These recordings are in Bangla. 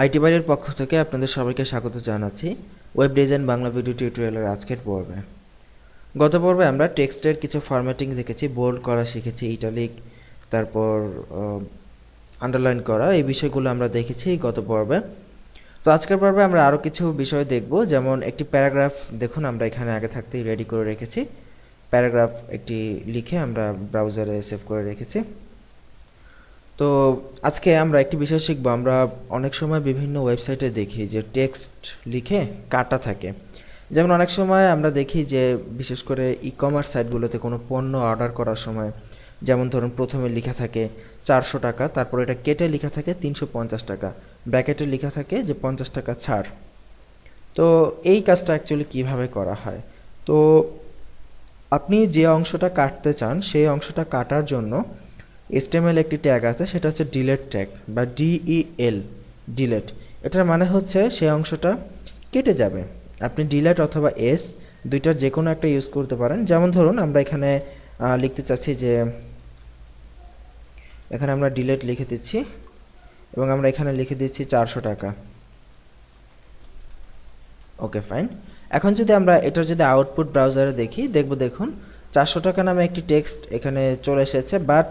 আইটি বাড়ির পক্ষ থেকে আপনাদের সবাইকে স্বাগত জানাচ্ছি ওয়েব ডিজাইন বাংলা ভিডিও টিউটোরিয়ালের আজকের পর্বে। গত পর্বে আমরা টেক্সটের কিছু ফরম্যাটিং দেখেছি বোল্ড করা শিখেছি ইটালিক তারপর আন্ডারলাইন করা, এই বিষয়গুলো আমরা দেখেছি গত পর্বে। তো আজকের পর্বে আমরা আরও কিছু বিষয় দেখব, যেমন একটি প্যারাগ্রাফ দেখুন, আমরা এখানে আগে থাকতেই রেডি করে রেখেছি। প্যারাগ্রাফ একটি লিখে আমরা ব্রাউজারে সেভ করে রেখেছি। তো আজকে আমরা একটি বিষয় শিখব। আমরা অনেক সময় বিভিন্ন ওয়েবসাইটে দেখি যে টেক্সট লিখে কাটা থাকে। যেমন অনেক সময় আমরা দেখি যে বিশেষ করে ই কমার্স সাইটগুলোতে কোনো পণ্য অর্ডার করার সময়, যেমন ধরুন প্রথমে লেখা থাকে চারশো টাকা, তারপর এটা কেটে লেখা থাকে তিনশো পঞ্চাশ টাকা, ব্র্যাকেটে লেখা থাকে যে পঞ্চাশ টাকা ছাড়। তো এই কাজটা অ্যাকচুয়ালি কীভাবে করা হয়? তো আপনি যে অংশটা কাটতে চান, সেই অংশটা কাটার জন্য এসটিএমএল একটি ট্যাগ আছে, সেটা হচ্ছে ডিলেট ট্যাগ বা ডিইএল ডিলেট এটার মানে হচ্ছে সেই অংশটা কেটে যাবে। আপনি ডিলেট অথবা এস দুইটার যে কোনো একটা ইউজ করতে পারেন। যেমন ধরুন, আমরা এখানে লিখতে চাচ্ছি যে, এখানে আমরা ডিলেট লিখে দিচ্ছি এবং আমরা এখানে লিখে দিচ্ছি চারশো টাকা। Okay, fine. এখন যদি আমরা এটার যদি আউটপুট ব্রাউজারে দেখি, দেখব দেখুন, চারশো টাকা নামে একটি টেক্সট এখানে চলে এসেছে বাট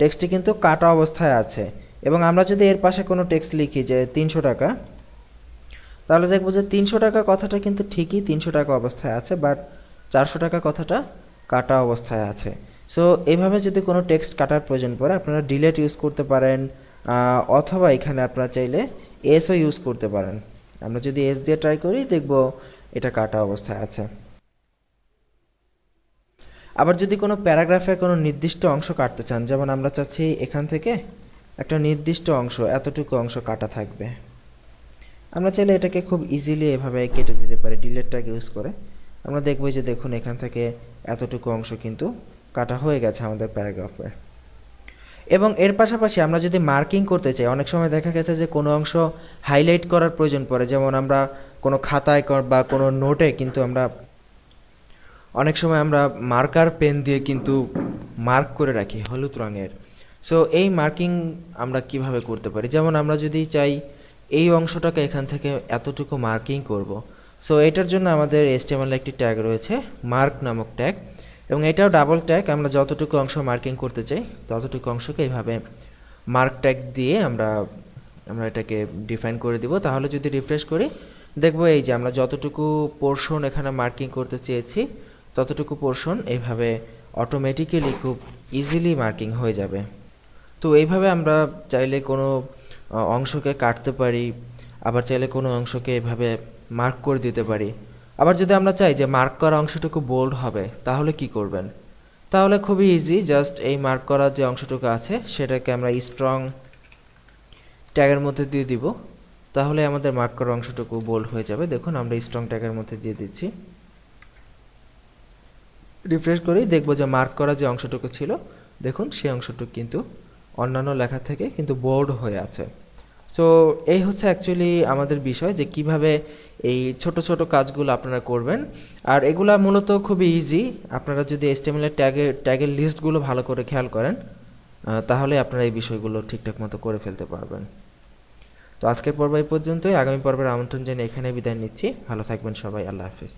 টেক্সটটি কিন্তু কাটা অবস্থায় আছে। এবং আমরা যদি এর পাশে কোনো টেক্সট লিখি যে তিনশো টাকা, তাহলে দেখব যে তিনশো টাকা কথাটা কিন্তু ঠিকই তিনশো টাকা অবস্থায় আছে বাট চারশো টাকা কথাটা কাটা অবস্থায় আছে। সো এভাবে যদি কোনো টেক্সট কাটার প্রয়োজন পড়ে, আপনারা ডিলেট ইউজ করতে পারেন অথবা এখানে আপনারা চাইলে এসও ইউজ করতে পারেন। আমরা যদি এস দিয়ে ট্রাই করি, দেখব এটা কাটা অবস্থায় আছে। আবার যদি কোনো প্যারাগ্রাফের কোনো নির্দিষ্ট অংশ কাটতে চান, যেমন আমরা চাচ্ছি এখান থেকে একটা নির্দিষ্ট অংশ, এতটুকু অংশ কাটা থাকবে। আমরা চাইলে এটাকে খুব ইজিলি এভাবে কেটে দিতে পারি ডিলেটটাকে ইউজ করে। আমরা দেখব যে দেখুন, এখান থেকে এতটুকু অংশ কিন্তু কাটা হয়ে গেছে আমাদের প্যারাগ্রাফে। এবং এর পাশাপাশি আমরা যদি মার্কিং করতে চাই, অনেক সময় দেখা গেছে যে কোনো অংশ হাইলাইট করার প্রয়োজন পড়ে। যেমন আমরা কোনো খাতায় বা কোনো নোটে কিন্তু আমরা অনেক সময় আমরা মার্কার পেন দিয়ে কিন্তু মার্ক করে রাখি হলুদ রঙের। সো এই মার্কিং আমরা কীভাবে করতে পারি? যেমন আমরা যদি চাই এই অংশটাকে এখান থেকে এতটুকু মার্কিং করব। সো এটার জন্য আমাদের এসটিএমএল একটি ট্যাগ রয়েছে, মার্ক নামক ট্যাগ। এবং এটাও ডাবল ট্যাগ, আমরা যতটুকু অংশ মার্কিং করতে চাই, ততটুকু অংশকে এইভাবে মার্ক ট্যাগ দিয়ে আমরা আমরা এটাকে ডিফাইন করে দিব। তাহলে যদি রিফ্রেশ করি, দেখব এই যে আমরা যতটুকু পোর্শন এখানে মার্কিং করতে চেয়েছি ততটুকু পোর্শন এইভাবে অটোমেটিক্যালি খুব ইজিলি মার্কিং হয়ে যাবে। তো এইভাবে আমরা চাইলে কোনো অংশকে কাটতে পারি, আবার চাইলে কোনো অংশকে এভাবে মার্ক করে দিতে পারি। আবার যদি আমরা চাই যে মার্ক করা অংশটুকু বোল্ড হবে, তাহলে কি করবেন? তাহলে খুবই ইজি জাস্ট এই মার্ক করার যে অংশটুকু আছে, সেটাকে আমরা স্ট্রং ট্যাগের মধ্যে দিয়ে দিব। তাহলে আমাদের মার্ক করা অংশটুকু বোল্ড হয়ে যাবে। দেখুন, আমরা স্ট্রং ট্যাগের মধ্যে দিয়ে দিচ্ছি। রিফ্রেশ করেই দেখব যে মার্ক করা যে অংশটুকু ছিল। দেখুন, সেই অংশটুকু কিন্তু অন্যান্য লেখা থেকে কিন্তু বোর্ড হয়ে আছে। সো এই হচ্ছে অ্যাকচুয়ালি আমাদের বিষয় যে কীভাবে এই ছোট ছোট কাজগুলো আপনারা করবেন। আর এগুলা মূলত খুবই ইজি আপনারা যদি এস্টিমেলের ট্যাগের ট্যাগের লিস্টগুলো ভালো করে খেয়াল করেন তাহলে আপনারা এই বিষয়গুলো ঠিকঠাক মতো করে ফেলতে পারবেন। তো আজকের পর্ব এই পর্যন্তই। আগামী পর্বের আমন্ত্রণ জানিয়ে এখানে বিদায় নিচ্ছি। ভালো থাকবেন সবাই। আল্লাহ হাফিজ।